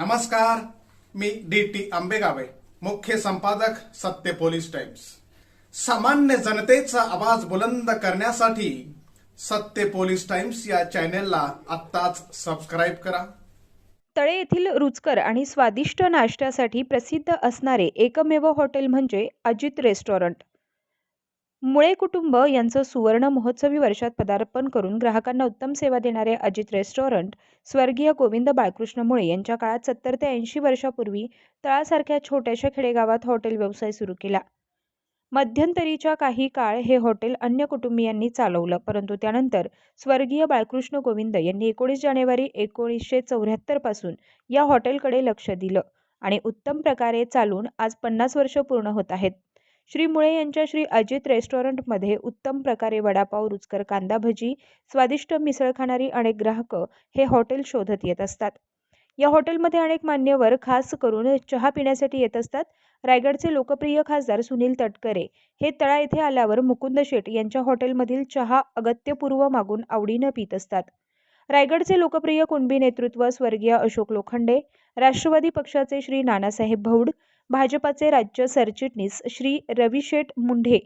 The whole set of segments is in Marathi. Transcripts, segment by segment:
नमस्कार मी डी टी आंबेगावे मुख्य संपादक सत्य पोलीस टाइम्स. सामान्य जनतेचा आवाज बुलंद करण्यासाठी सत्य पोलीस टाइम्स या चॅनेलला आत्ताच सबस्क्राईब करा. तळे येथील रुचकर आणि स्वादिष्ट नाश्त्यासाठी प्रसिद्ध असणारे एकमेव हॉटेल म्हणजे अजित रेस्टॉरंट. मुळे कुटुंब यांचं सुवर्ण महोत्सवी वर्षात पदार्पण करून ग्राहकांना उत्तम सेवा देणारे अजित रेस्टॉरंट स्वर्गीय गोविंद बाळकृष्ण मुळे यांच्या काळात सत्तर ते ऐंशी वर्षापूर्वी तळासारख्या छोट्याशा खेडेगावात हॉटेल व्यवसाय सुरू केला. मध्यंतरीच्या काही काळ हे हॉटेल अन्य कुटुंबियांनी चालवलं परंतु त्यानंतर स्वर्गीय बाळकृष्ण गोविंद यांनी एकोणीस जानेवारी एकोणीसशे चौऱ्याहत्तरपासून या हॉटेलकडे लक्ष दिलं आणि उत्तम प्रकारे चालून आज पन्नास वर्ष पूर्ण होत आहेत. श्री मुळे यांच्या श्री अजित रेस्टॉरंटमध्ये उत्तम प्रकारे वडापाव रुचकर कांदा भजी स्वादिष्ट मिसळ खाणारी अनेक ग्राहक हे हॉटेल शोधत येत असतात. या हॉटेलमध्ये अनेक मान्यवर खास करून चहा पिण्यासाठी येत असतात. रायगडचे लोकप्रिय खासदार सुनील तटकरे हे तळा येथे आल्यावर मुकुंद शेट यांच्या हॉटेलमधील चहा अगत्यपूर्व मागून आवडीनं पित असतात. रायगडचे लोकप्रिय कुणबी नेतृत्व स्वर्गीय अशोक लोखंडे राष्ट्रवादी पक्षाचे श्री नानासाहेब भौड भाजपाचे राज्य सरचिटणीस श्री रविशेठ मुंढे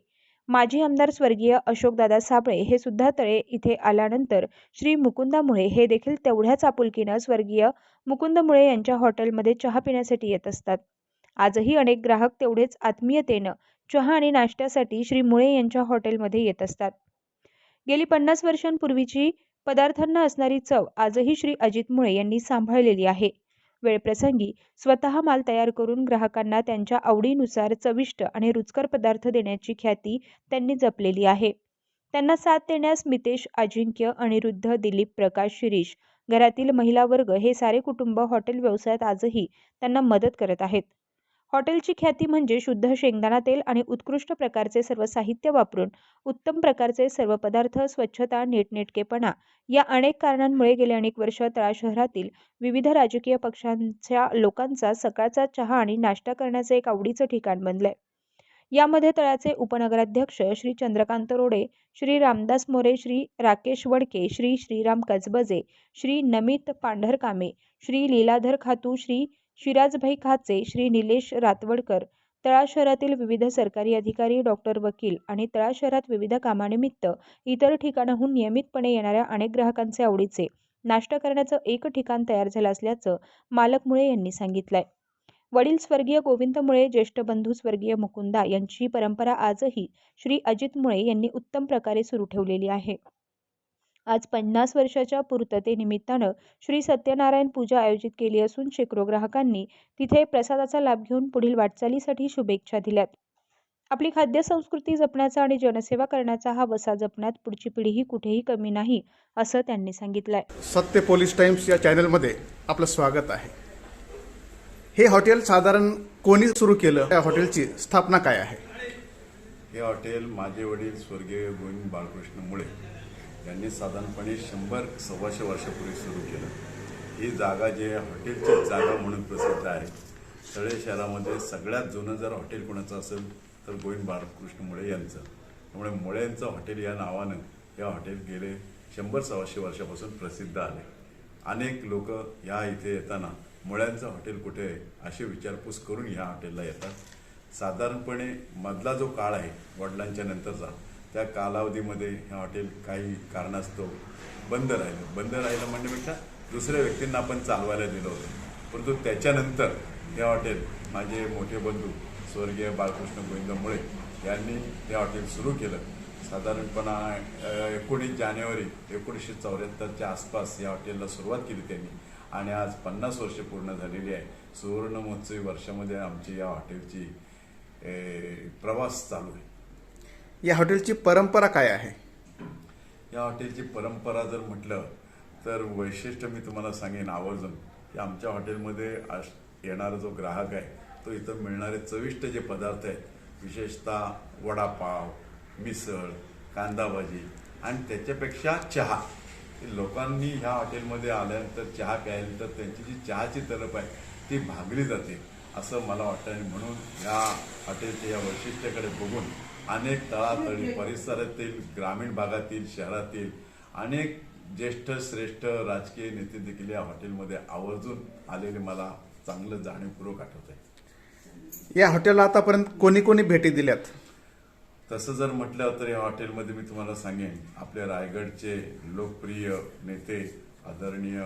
माजी आमदार स्वर्गीय अशोकदादा साबळे हे सुद्धा तळे इथे आल्यानंतर श्री मुकुंदा मुळे हे देखील तेवढ्याच आपुलकीनं स्वर्गीय मुकुंद मुळे यांच्या हॉटेलमध्ये चहा पिण्यासाठी येत असतात. आजही अनेक ग्राहक तेवढेच आत्मीयतेनं चहा आणि नाश्त्यासाठी श्री मुळे यांच्या हॉटेलमध्ये येत असतात. गेली पन्नास वर्षांपूर्वीची पदार्थांना असणारी चव आजही श्री अजित मुळे यांनी सांभाळलेली आहे. वेळप्रसंगी स्वतः माल तयार करून ग्राहकांना त्यांच्या आवडीनुसार चविष्ट आणि रुचकर पदार्थ देण्याची ख्याती त्यांनी जपलेली आहे. त्यांना साथ देण्यास मितेश अजिंक्य अनिरुद्ध दिलीप प्रकाश शिरीष घरातील महिला वर्ग हे सारे कुटुंब हॉटेल व्यवसायात आजही त्यांना मदत करत आहेत. हॉटेलची ख्याती म्हणजे शुद्ध शेंगदाणा तेल आणि उत्कृष्ट प्रकारचे सर्व साहित्य वापरून उत्तम प्रकारचे सर्व पदार्थ स्वच्छता नीटनेटकेपणा या अनेक कारणांमुळे गेले अनेक वर्ष तळा शहरातील विविध राजकीय पक्षांच्या लोकांचा सकाळचा चहा आणि नाश्ता करण्याचं एक आवडीचं ठिकाण बनलंय. यामध्ये तळाचे उपनगराध्यक्ष श्री चंद्रकांत रोडे श्री रामदास मोरे श्री राकेश वडके श्री श्रीराम कजबजे श्री नमित पांढरकामे श्री लीलाधर खातू श्री शिराजभाई खाचे श्री निलेश रातवडकर तळा शहरातील विविध सरकारी अधिकारी डॉक्टर वकील आणि तळा शहरात विविध कामानिमित्त इतर ठिकाणाहून नियमितपणे येणाऱ्या अनेक ग्राहकांचे आवडीचे नाश्ता करण्याचं एक ठिकाण तयार झालं असल्याचं मालक मुळे यांनी सांगितलंय. वडील स्वर्गीय गोविंद मुळे ज्येष्ठ बंधू स्वर्गीय मुकुंदा यांची परंपरा आजही श्री अजित मुळे यांनी उत्तम प्रकारे सुरू ठेवलेली आहे. आज पन्नास वर्षाच्या पूर्ततेनिमित्तानं श्री सत्यनारायण पूजा आयोजित केली असून शेकडो ग्राहकांनी तिथे प्रसादाचा लाभ घेऊन पुढील वाटचालीसाठी शुभेच्छा दिल्यात. आपली खाद्य संस्कृती जपण्याचा आणि जनसेवा करण्याचा हा वसा जपण्यात पुढची पिढीही कुठेही कमी नाही असं त्यांनी सांगितलंय. सत्य पोलीस टाइम्स या चॅनलमध्ये आपलं स्वागत आहे. हे हॉटेल साधारण कोणी सुरू केलं? या हॉटेलची स्थापना काय आहे? हे हॉटेल माझे वडील स्वर्गीय गोविंद बाळकृष्ण मुळे. यांनी साधारणपणे शंभर सव्वाशे वर्षापूर्वी सुरू केलं. ही जागा जी आहे हॉटेलची जागा म्हणून प्रसिद्ध आहे तळे शहरामध्ये सगळ्यात जुनं जर हॉटेल कोणाचं असेल तर गोविंद बाळकृष्ण मुळे यांचं. त्यामुळे मुळेंचं हॉटेल या नावानं हे हॉटेल गेले शंभर सव्वाशे वर्षापासून प्रसिद्ध आले अनेक लोक या इथे येताना मुळ्यांचं हॉटेल कुठे आहे अशी विचारपूस करून ह्या हॉटेलला येतात. साधारणपणे मधला जो काळ आहे वडिलांच्या नंतरचा त्या कालावधीमध्ये हे हॉटेल काही कारणास्तव बंद राहिलं. बंद राहिलं म्हणण्यापेक्षा दुसऱ्या व्यक्तींना आपण चालवायला दिलं होतं. परंतु त्याच्यानंतर हे हॉटेल माझे मोठे बंधू स्वर्गीय बाळकृष्ण गोविंद मुळे यांनी हे हॉटेल सुरू केलं. साधारणपणा एकोणीस जानेवारी एकोणीसशे चौऱ्याहत्तरच्या आसपास या हॉटेलला सुरुवात केली त्यांनी. आणि आज पन्नास वर्ष पूर्ण झालेली आहे. सुवर्ण महोत्सवी वर्षामध्ये आमची या हॉटेलची प्रवास चालू आहे. या हॉटेलची परंपरा काय आहे? या हॉटेलची परंपरा जर म्हटलं तर वैशिष्ट्य मी तुम्हाला सांगेन आवर्जून. की आमच्या हॉटेलमध्ये आश येणारा जो ग्राहक आहे तो इथं मिळणारे चविष्ट जे पदार्थ आहेत विशेषतः वडापाव मिसळ कांदा भाजी आणि त्याच्यापेक्षा चहा. लोकांनी ह्या हॉटेलमध्ये आल्यानंतर चहा प्यायल्यानंतर त्यांची जी चहाची तलप आहे ती भागली जाते. असं मला वाटतं आणि म्हणून या हॉटेलच्या या वैशिष्ट्याकडे बघून अनेक तळातळी परिसरातील ग्रामीण भागातील शहरातील अनेक ज्येष्ठ श्रेष्ठ राजकीय नेते देखील या हॉटेलमध्ये आवर्जून आलेले मला चांगलं जाणीवपूर्वक आठवत आहे या हॉटेलला आतापर्यंत कोणी कोणी भेटी दिल्यात? तसं जर म्हटलं तर या हॉटेलमध्ये मी तुम्हाला सांगेन आपल्या रायगडचे लोकप्रिय नेते आदरणीय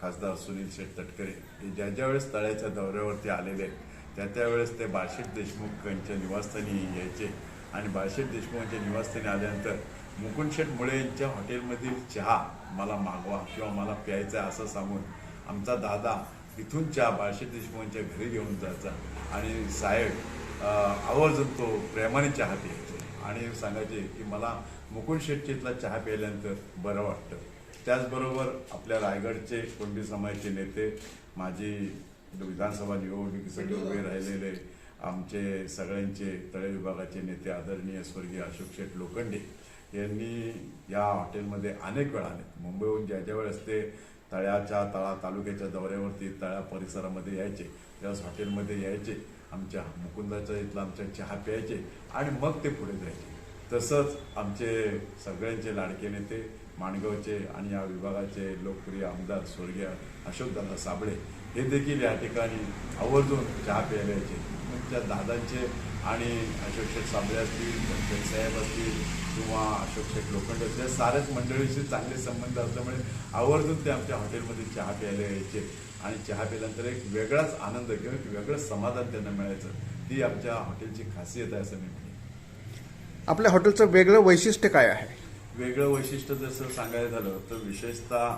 खासदार सुनील शेठ तटकरे हे ज्या ज्या वेळेस तळ्याच्या दौऱ्यावरती आलेले आहेत त्या त्यावेळेस ते बाळशेठ देशमुख यांच्या निवासस्थानी यायचे. आणि बाळशेठ देशमुख यांच्या निवासस्थानी आल्यानंतर मुकुंदशेठ मुळे यांच्या हॉटेलमधील चहा मला मागवा किंवा मला प्यायचा असं सांगून आमचा दादा इथून चहा बाळशेठ देशमुख यांच्या घरी घेऊन जायचा. आणि साहेब आवर्जून तो प्रेमाने चहा प्यायचे. आणि सांगायचे की मला मुकुंद शेट्टी इथला चहा प्यायल्यानंतर बरं वाटतं. त्याचबरोबर आपल्या रायगडचे कोंडी समाजाचे नेते माझी विधानसभा निवडणुकीसाठी उभे राहिलेले आमचे सगळ्यांचे तळे विभागाचे नेते आदरणीय स्वर्गीय अशोक शेठ लोखंडे यांनी या हॉटेलमध्ये अनेक वेळा आले. मुंबईहून ज्या ज्या वेळेस ते तळ्याच्या तळा तालुक्याच्या दौऱ्यावरती तळ्या परिसरामध्ये यायचे त्यावेळेस हॉटेलमध्ये यायचे आमच्या मुकुंदाच्या इथला आमच्या चहा प्यायचे आणि मग ते पुढे जायचे. तसंच आमचे सगळ्यांचे लाडके नेते माणगावचे आणि या विभागाचे लोकप्रिय आमदार स्वर्गीय अशोकदादा साबळे हे देखील या ठिकाणी आवर्जून चहा प्यायला यायचे तुमच्या दादांचे आणि अशोक शेठ साबळे असतील साहेब असतील किंवा अशोक शेठ लोखंड असतील या साऱ्याच मंडळीशी चांगले संबंध असल्यामुळे आवर्जून ते आमच्या हॉटेलमध्ये चहा प्यायला यायचे आणि चहा प्यायल्यानंतर एक वेगळाच आनंद किंवा एक वेगळं समाधान त्यांना मिळायचं. ती आमच्या हॉटेलची खासियत आहे असं मी म्हणेन. आपल्या हॉटेलचं वेगळं वैशिष्ट्य काय आहे? वेगळं वैशिष्ट्य जसं सांगायचं झालं तर विशेषतः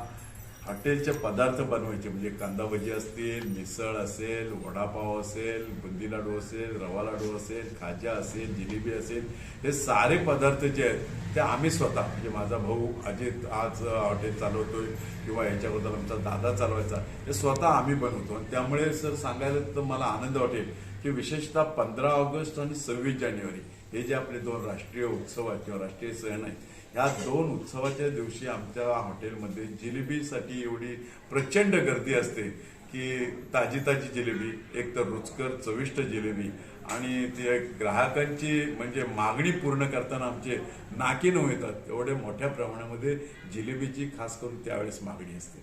हॉटेलचे पदार्थ बनवायचे म्हणजे कांदा भजी असतील मिसळ असेल वडापाव असेल बुंदी लाडू असेल रवा लाडू असेल खाजा असेल जिलेबी असेल हे सारे पदार्थ जे आहेत ते आम्ही स्वतः म्हणजे माझा भाऊ अजित आज हॉटेल चालवतोय किंवा याच्याबद्दल आमचा दादा चालवायचा हे स्वतः आम्ही बनवतो. आणि त्यामुळे सर सांगायला तर मला आनंद वाटेल की विशेषतः पंधरा ऑगस्ट आणि सव्वीस जानेवारी हे जे आपले दोन राष्ट्रीय उत्सव आहेत किंवा राष्ट्रीय सण आहेत या दोन उत्सवाच्या दिवशी आमच्या हॉटेलमध्ये जिलेबीसाठी एवढी प्रचंड गर्दी असते की ताजी ताजी जिलेबी एक तर रुचकर चविष्ट जिलेबी आणि ते ग्राहकांची म्हणजे मागणी पूर्ण करताना आमचे नाकी न येतात. एवढ्या मोठ्या प्रमाणामध्ये जिलेबीची खास करून त्यावेळेस मागणी असते.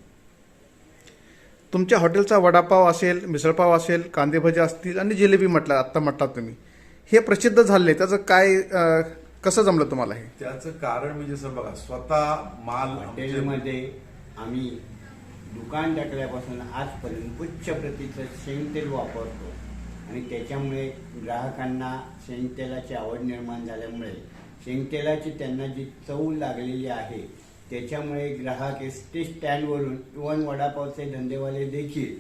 तुमच्या हॉटेलचा वडापाव असेल मिसळपाव असेल कांदे असतील आणि जिलेबी म्हटलं आत्ता म्हटलात तुम्ही. हे प्रसिद्ध झाले त्याचं काय अं, कसं जमलं तुम्हाला हे? त्याचं कारण म्हणजे सर बघा स्वतः माल आमचे हॉटेलमध्ये आम्ही दुकान टाकल्यापासून आजपर्यंत उच्च प्रतीचं शेंगतेल वापरतो. आणि त्याच्यामुळे ग्राहकांना शेंगतेलाची आवड निर्माण झाल्यामुळे शेंगतेलाची त्यांना जी चव लागलेली आहे त्याच्यामुळे ग्राहक एस टी स्टँडवरून इवन वडापावचे धंदेवाले देखील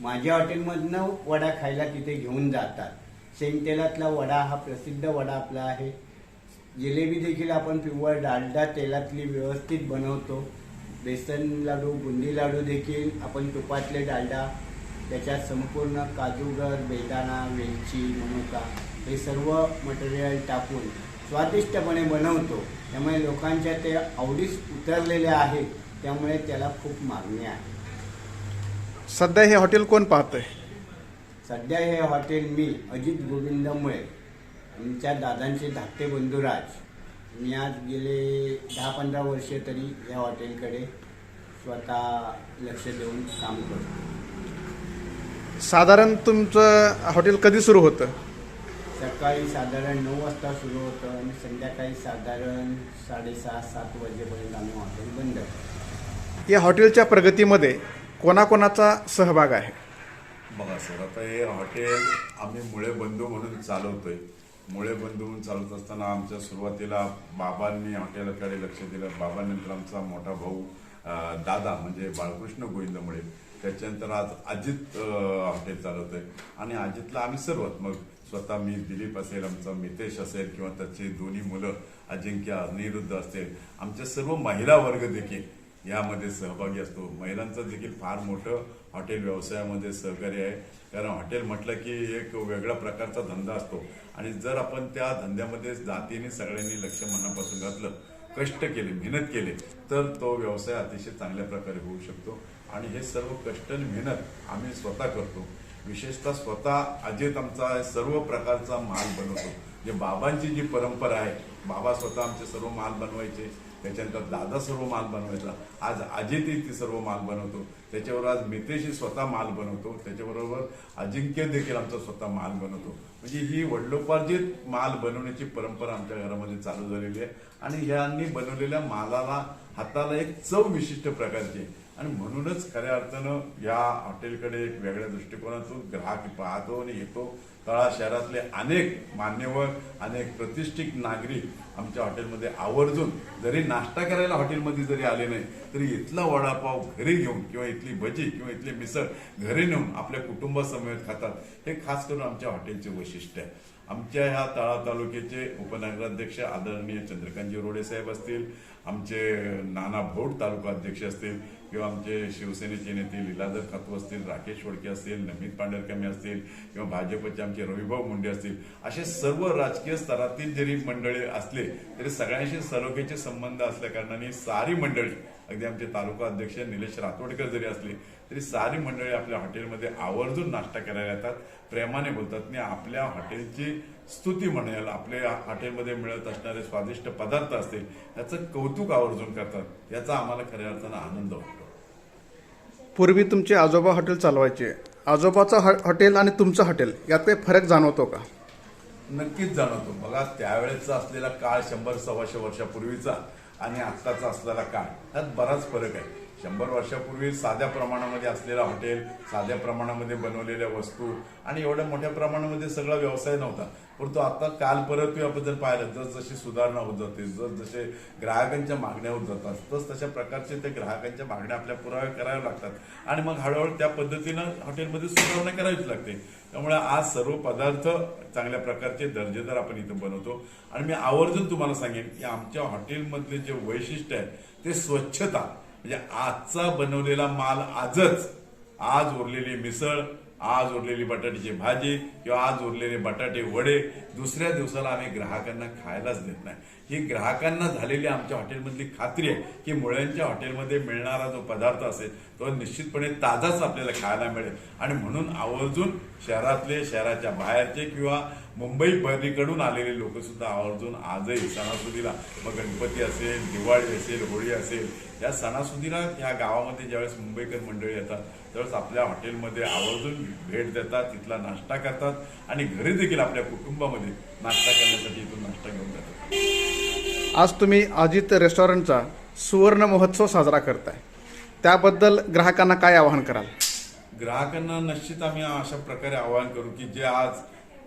माझ्या हॉटेलमधनं वडा खायला तिथे घेऊन जातात. शेंगतेलातला वडा हा प्रसिद्ध वडा आपला आहे. जिलेबी देखील आपण पिवळ डालडा तेलातली व्यवस्थित बनवतो. बेसन लाडू बुंदी लाडू देखील आपण तुपातले डालडा त्याच्यात संपूर्ण काजूगर बेदाणा वेलची मनुका हे सर्व मटेरियल टाकून स्वादिष्टपणे बनवतो. त्यामुळे लोकांच्या ते आवडीस उतरलेले आहेत त्यामुळे त्याला खूप मागणी आहे. सध्या हे हॉटेल कोण पाहतंय? सध्या हे हॉटेल मी अजित गोविंद मुळे आमच्या दादांचे धाकटे बंधुराज मी आज गेले दहा पंधरा वर्षे तरी या हॉटेलकडे स्वतः लक्ष देऊन काम करतो. साधारण तुमचं हॉटेल कधी सुरू होतं? सकाळी साधारण नऊ वाजता सुरू होतं आणि संध्याकाळी साधारण साडेसहा सात वाजेपर्यंत आम्ही हॉटेल बंद या हॉटेलच्या प्रगतीमध्ये कोणाकोणाचा सहभाग आहे? बघा सर आता हे हॉटेल आम्ही मुळे बंधू म्हणून चालवतोय. मुळे बंधू म्हणून चालवत असताना आमच्या सुरुवातीला बाबांनी हॉटेलकडे लक्ष दिलं. बाबांनंतर आमचा मोठा भाऊ दादा म्हणजे बाळकृष्ण गोविंद मुळे त्याच्यानंतर आज अजित हॉटेल चालवतोय. आणि अजितला आम्ही सर्वात मग स्वतः मी दिलीप असेल आमचा मितेश असेल किंवा त्याची दोन्ही मुलं अजिंक्य अनिरुद्ध असतील. आमच्या सर्व महिला वर्ग देखील यामध्ये सहभागी असतो. महिलांचं देखील फार मोठं हॉटेल व्यवसायामध्ये सहकार्य आहे. कारण हॉटेल म्हटलं की एक वेगळ्या प्रकारचा धंदा असतो. आणि जर आपण त्या धंद्यामध्ये जातीने सगळ्यांनी लक्ष मनापासून घातलं कष्ट केले मेहनत केले तर तो व्यवसाय अतिशय चांगल्या प्रकारे होऊ शकतो. आणि हे सर्व कष्ट आणि मेहनत आम्ही स्वतः करतो. विशेषतः स्वतः अजित आमचा सर्व प्रकारचा माल बनवतो. जे बाबांची जी परंपरा आहे बाबा स्वतः आमचे सर्व माल बनवायचे. त्याच्यानंतर दादा सर्व माल बनवायचा. आज अजितही ती सर्व माल बनवतो. त्याच्यावर आज मितेशी स्वतः माल बनवतो. त्याच्याबरोबर अजिंक्य देखील आमचा स्वतः माल बनवतो. म्हणजे ही वडिलोपार्जित माल बनवण्याची परंपरा आमच्या घरामध्ये चालू झालेली आहे. आणि ह्यांनी बनवलेल्या मालाला हाताला एक चव विशिष्ट प्रकारची आहे. आणि म्हणूनच खऱ्या अर्थानं या हॉटेलकडे एक वेगळ्या दृष्टिकोनातून ग्राहक पाहतो आणि येतो. तळा शहरातले अनेक मान्यवर अनेक प्रतिष्ठित नागरिक आमच्या हॉटेलमध्ये आवर्जून जरी नाश्ता करायला हॉटेलमध्ये जरी आले नाही तरी इथला वडापाव घरी घेऊन किंवा इथली भजी किंवा इथली मिसळ घरी नेऊन आपल्या कुटुंबासमवेत खातात हे खास करून आमच्या हॉटेलचे वैशिष्ट्य आहे. आमच्या ह्या तळा तालुक्याचे उपनगराध्यक्ष आदरणीय चंद्रकांतजी रोडे साहेब असतील आमचे नाना भोट तालुका अध्यक्ष असतील किंवा आमचे शिवसेनेचे नेते लीलाधर खातू असतील राकेश वडके असतील नमित पांढरकमे असतील किंवा भाजपचे आमचे रविभाऊ मुंडे असतील असे सर्व राजकीय स्तरातील जरी मंडळी असले तरी सगळ्यांशी सलोख्याचे संबंध असल्याकारणाने सारी मंडळी अगदी आमचे तालुका अध्यक्ष निलेश रातोडकर जरी असले तरी सारी मंडळी आपल्या हॉटेलमध्ये आवर्जून नाश्ता करायला येतात प्रेमाने बोलतात आणि आपल्या हॉटेलची स्तुती म्हणेल आपल्या हॉटेलमध्ये मिळत असणारे स्वादिष्ट पदार्थ असतील याचं कौतुक आवर्जून करतात. याचा आम्हाला खऱ्या अर्थानं आनंद वाटतो पूर्वी तुमचे आजोबा हॉटेल चालवायचे. आजोबाचं हॉटेल आणि तुमचं हॉटेल यात काही फरक जाणवतो का? नक्कीच जाणवतो. बघा त्यावेळेचा असलेला काळ शंभर सव्वाशे वर्षापूर्वीचा आणि आत्ताचा असलेला काळ यात बराच फरक आहे. शंभर वर्षापूर्वी साध्या प्रमाणामध्ये असलेला हॉटेल साध्या प्रमाणामध्ये बनवलेल्या वस्तू आणि एवढ्या मोठ्या प्रमाणामध्ये सगळा व्यवसाय नव्हता. परंतु आता काल परत आपण जर पाहिलं जस जशी सुधारणा होत जाते जस जसे ग्राहकांच्या मागण्या होत जातात तस तशा प्रकारचे ते ग्राहकांच्या मागण्या आपल्या पुराव्या कराव्या लागतात. आणि मग हळूहळू त्या पद्धतीनं हॉटेलमध्ये सुधारणा करावीच लागते. त्यामुळे आज सर्व पदार्थ चांगल्या प्रकारचे दर्जेदार आपण इथं बनवतो. आणि मी आवर्जून तुम्हाला सांगेन की आमच्या हॉटेलमधले जे वैशिष्ट्य आहे ते स्वच्छता. म्हणजे आजचा बनवलेला माल आजच आज उरलेली मिसळ आज उरलेली बटाट्याची भाजी किंवा आज उरलेले बटाटे वडे दुसऱ्या दिवसाला आम्ही ग्राहकांना खायलाच देत नाही. ही ग्राहकांना झालेली आमच्या हॉटेलमधली खात्री आहे की मुळ्यांच्या हॉटेलमध्ये मिळणारा जो पदार्थ असेल तो निश्चितपणे ताजाच आपल्याला खायला मिळेल. आणि म्हणून आवर्जून शहरातले शहराच्या बाहेरचे किंवा मुंबई पलीकडून आलेले लोक सुद्धा आवर्जून आजही सणासुदीला मग गणपती असेल दिवाळी असेल होळी असेल या सणासुदीला ह्या गावामध्ये ज्यावेळेस मुंबईकर मंडळी येतात त्यावेळेस आपल्या हॉटेलमध्ये आवर्जून भेट देतात तिथला नाश्ता करतात आणि घरी देखील आपल्या कुटुंबामध्ये नाश्ता करण्यासाठी इथून नाश्ता घेऊन जातात. आज तुम्ही अजित रेस्टॉरंटचा सुवर्ण महोत्सव साजरा करताय. त्याबद्दल ग्राहकांना काय आवाहन कराल? ग्राहकांना निश्चित आम्ही अशा प्रकारे आवाहन करू की जे आज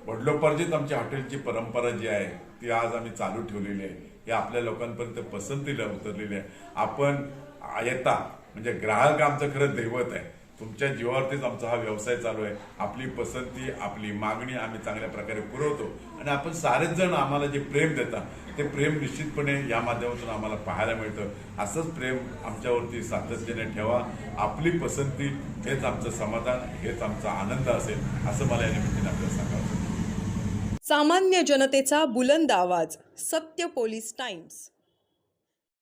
वडिलोपार्जित आमच्या हॉटेलची परंपरा जी आहे ती आज आम्ही चालू ठेवलेली आहे. हे आपल्या लोकांपर्यंत पसंतीला उतरलेली आहे. आपण येता म्हणजे ग्राहक आमचं खरं दैवत आहे. तुमच्या जीवावरतीच आमचा हा व्यवसाय चालू आहे. आपली पसंती आपली मागणी आम्ही चांगल्या प्रकारे पुरवतो. आणि आपण सारेच जण आम्हाला जे प्रेम देतात ते प्रेम निश्चितपणे या माध्यमातून आम्हाला पाहायला मिळतं. असंच प्रेम आमच्यावरती सातत्याने ठेवा. आपली पसंती हेच आमचं समाधान हेच आमचा आनंद असेल असं मला या निमित्ताने आपल्याला सांगावं सामान्य जनतेचा बुलंद आवाज सत्य पोलीस टाइम्स.